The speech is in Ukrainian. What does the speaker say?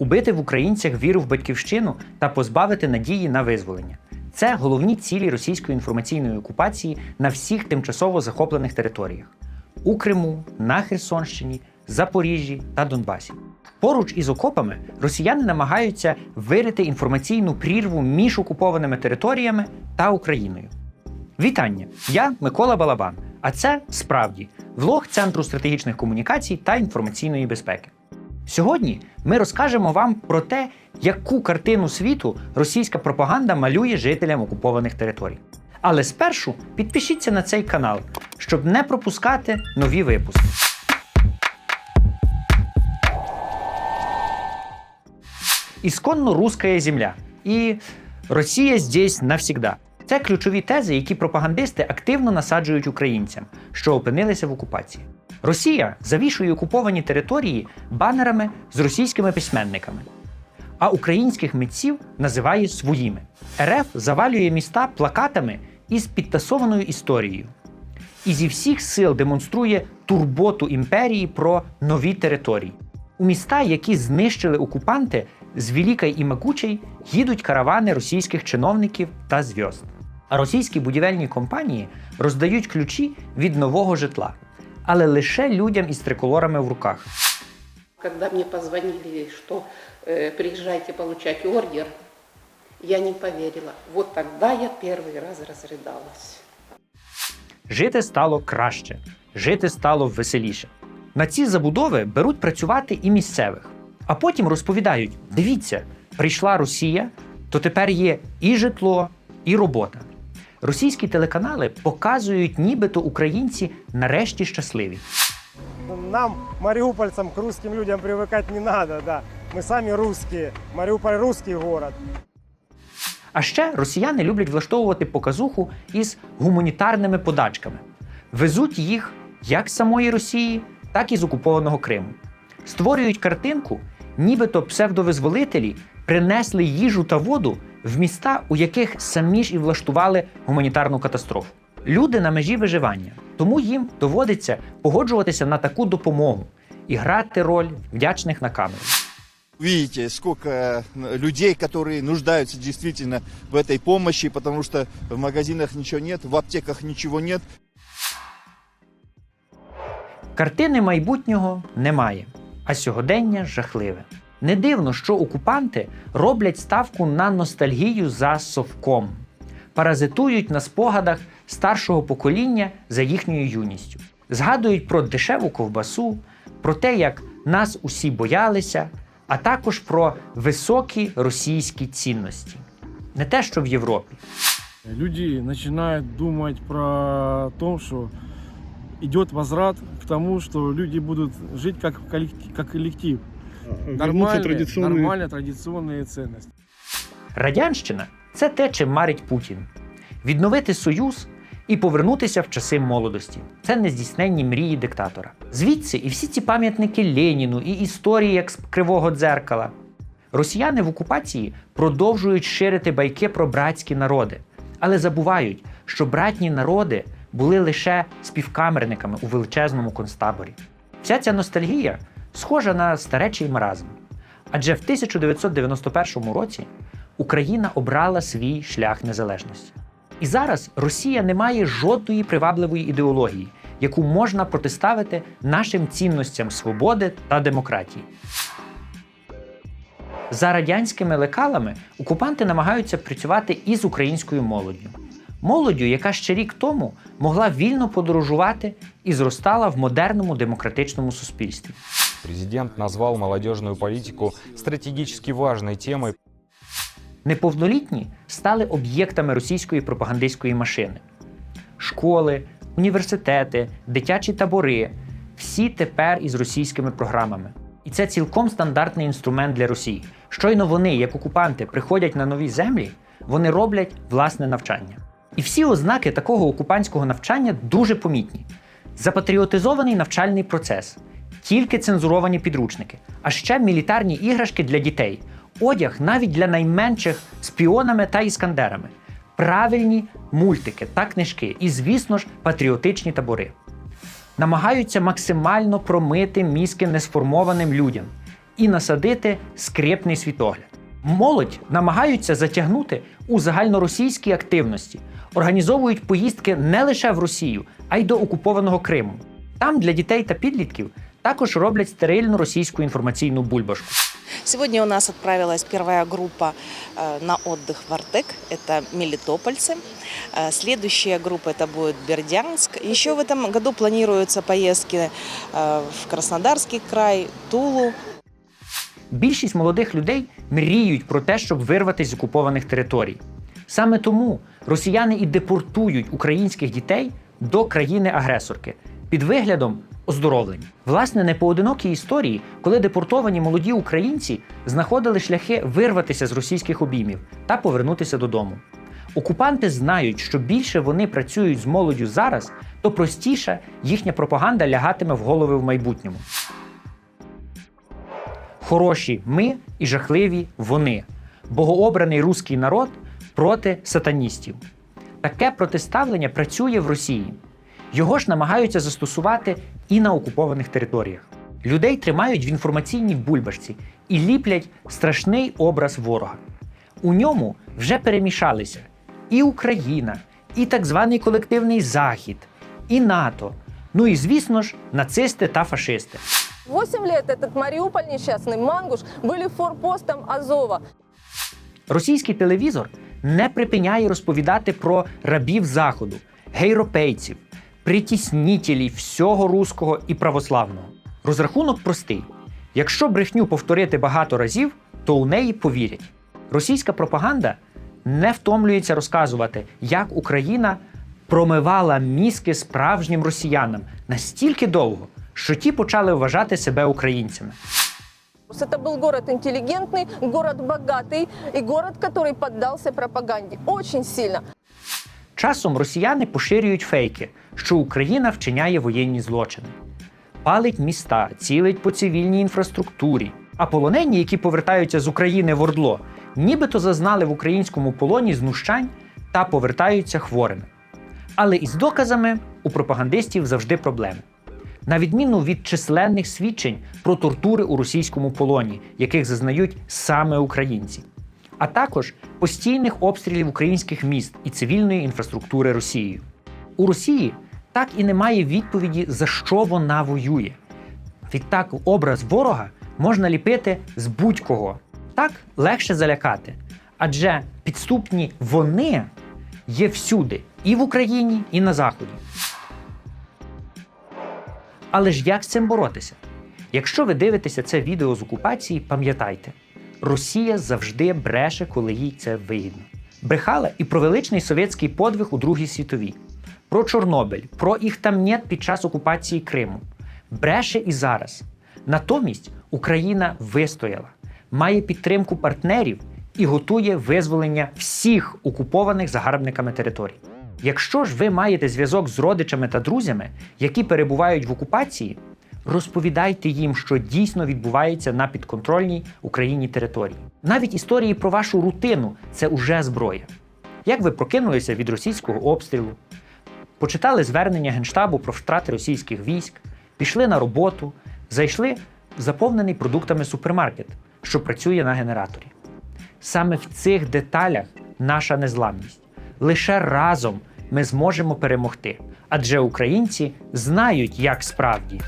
убити в українцях віру в батьківщину та позбавити надії на визволення. Це головні цілі російської інформаційної окупації на всіх тимчасово захоплених територіях у Криму, на Херсонщині, Запоріжжі та Донбасі. Поруч із окопами росіяни намагаються вирити інформаційну прірву між окупованими територіями та Україною. Вітання! Я Микола Балабан. А це справді влог Центру стратегічних комунікацій та інформаційної безпеки. Сьогодні ми розкажемо вам про те, яку картину світу російська пропаганда малює жителям окупованих територій. Але спершу підпишіться на цей канал, щоб не пропускати нові випуски. Ісконно русская земля і Росія здесь навсігда. Це ключові тези, які пропагандисти активно насаджують українцям, що опинилися в окупації. Росія завішує окуповані території банерами з російськими письменниками, а українських митців називає своїми. РФ завалює міста плакатами із підтасованою історією. І зі всіх сил демонструє турботу імперії про нові території. У міста, які знищили окупанти, з Великої і Макучей їдуть каравани російських чиновників та зв'язд. А російські будівельні компанії роздають ключі від нового житла, але лише людям із триколорами в руках. Когда мне позвонили, что э, приезжайте получать ордер, я не поверила. Вот тогда я первый раз разрыдалась. Жити стало краще, жити стало веселіше. На ці забудови беруть працювати і місцевих, а потім розповідають: дивіться, прийшла Росія, то тепер є і житло, і робота. Російські телеканали показують, нібито українці нарешті щасливі. Нам, мариупольцам, к русским людям привыкать не надо, да. Мы сами русские. Мариуполь русский город. А ще росіяни люблять влаштовувати показуху із гуманітарними подачками. Везуть їх як з самої Росії, так і з окупованого Криму. Створюють картинку, нібито псевдовизволителі принесли їжу та воду в міста, у яких самі ж і влаштували гуманітарну катастрофу. Люди на межі виживання, тому їм доводиться погоджуватися на таку допомогу і грати роль вдячних на камеру. Видите, сколько э, людей, которые нуждаются действительно в этой помощи, потому что в магазинах ничего нет, в аптеках ничего нет. Картини майбутнього немає, а сьогодення жахливе. Не дивно, що окупанти роблять ставку на ностальгію за совком, паразитують на спогадах старшого покоління за їхньою юністю, згадують про дешеву ковбасу, про те, як нас усі боялися, а також про високі російські цінності. Не те, що в Європі. Люди начинают думать про то, что идет возврат к тому, что люди будут жить как коллектив Как коллектив. Нормальные, традиционные нормальные традиционные ценности. Радянщина це те, чим марить Путін. Відновити союз і повернутися в часи молодості. Це нездійсненні мрії диктатора. Звідси і всі ці пам'ятники Леніну, і історії як з кривого дзеркала. Росіяни в окупації продовжують ширити байки про братські народи, але забувають, що братні народи були лише співкамерниками у величезному концтаборі. Вся ця ностальгія схожа на старечий маразм. Адже в 1991 році Україна обрала свій шлях незалежності. І зараз Росія не має жодної привабливої ідеології, яку можна протиставити нашим цінностям свободи та демократії. За радянськими лекалами окупанти намагаються працювати із українською молоддю. Молоддю, яка ще рік тому могла вільно подорожувати і зростала в модерному демократичному суспільстві. Президент назвал молодежную политику стратегически важной темой. Неповнолітні стали об'єктами російської пропагандистської машини. Школи, університети, дитячі табори всі тепер із російськими програмами. І це цілком стандартний інструмент для Росії. Щойно вони, як окупанти, приходять на нові землі, вони роблять власне навчання. І всі ознаки такого окупантського навчання дуже помітні: запатріотизований навчальний процес, тільки цензуровані підручники, а ще мілітарні іграшки для дітей, одяг навіть для найменших з піонами та іскандерами, правильні мультики та книжки, і, звісно ж, патріотичні табори. Намагаються максимально промити мізки несформованим людям і насадити скрепний світогляд. Молодь намагаються затягнути у загальноросійські активності, організовують поїздки не лише в Росію, а й до окупованого Криму. Там для дітей та підлітків також роблять стерильну російську інформаційну бульбашку. Сегодня у нас отправилась первая группа э, на отдых в Артек. Это мелитопольцы. Э, Следующая группа это будет Бердянск. Еще в этом году планируются поездки э, в Краснодарский край, Тулу. Більшість молодих людей мріють про те, щоб вирватися з окупованих територій. Саме тому росіяни і депортують українських дітей до країни-агресорки під виглядом оздоровлення. Власне, непоодинокі історії, коли депортовані молоді українці знаходили шляхи вирватися з російських обіймів та повернутися додому. Окупанти знають, що більше вони працюють з молоддю зараз, то простіше їхня пропаганда лягатиме в голови в майбутньому. Хороші ми і жахливі вони. Богообраний руський народ проти сатаністів. Таке протиставлення працює в Росії. Його ж намагаються застосувати і на окупованих територіях. Людей тримають в інформаційній бульбашці і ліплять страшний образ ворога. У ньому вже перемішалися і Україна, і так званий колективний Захід, і НАТО. Ну і звісно ж, нацисти та фашисти. Восемь лет этот Мариуполь несчастный, Мангуш, были форпостом Азова. Російський телевізор не припиняє розповідати про рабів Заходу, гейропейців, притіснітелів всього руського і православного. Розрахунок простий: якщо брехню повторити багато разів, то у неї повірять. Російська пропаганда не втомлюється розказувати, як Україна промивала мізки справжнім росіянам настільки довго, що ті почали вважати себе українцями. Это был город интеллигентный, город богатый и город, который поддался пропаганде очень сильно. Часом росіяни поширюють фейки, що Україна вчиняє воєнні злочини, палить міста, цілить по цивільній інфраструктурі. А полонені, які повертаються з України в Ордло, нібито зазнали в українському полоні знущань та повертаються хворими. Але із доказами у пропагандистів завжди проблеми. На відміну від численних свідчень про тортури у російському полоні, яких зазнають саме українці, а також постійних обстрілів українських міст і цивільної інфраструктури Росією. У Росії так і немає відповіді, за що вона воює. Відтак, образ ворога можна ліпити з будь-кого. Так легше залякати. Адже підступні вони є всюди, і в Україні, і на Заході. Але ж як з цим боротися? Якщо ви дивитеся це відео з окупації, пам'ятайте, Росія завжди бреше, коли їй це вигідно. Брехала і про величний совєтський подвиг у Другій світовій, про Чорнобиль, про їх там нет під час окупації Криму. Бреше і зараз. Натомість Україна вистояла, має підтримку партнерів і готує визволення всіх окупованих загарбниками територій. Якщо ж ви маєте зв'язок з родичами та друзями, які перебувають в окупації, розповідайте їм, що дійсно відбувається на підконтрольній Україні території. Навіть історії про вашу рутину це уже зброя. Як ви прокинулися від російського обстрілу, почитали звернення Генштабу про втрати російських військ, пішли на роботу, зайшли в заповнений продуктами супермаркет, що працює на генераторі. Саме в цих деталях наша незламність. Лише разом ми зможемо перемогти, адже українці знають, як справді.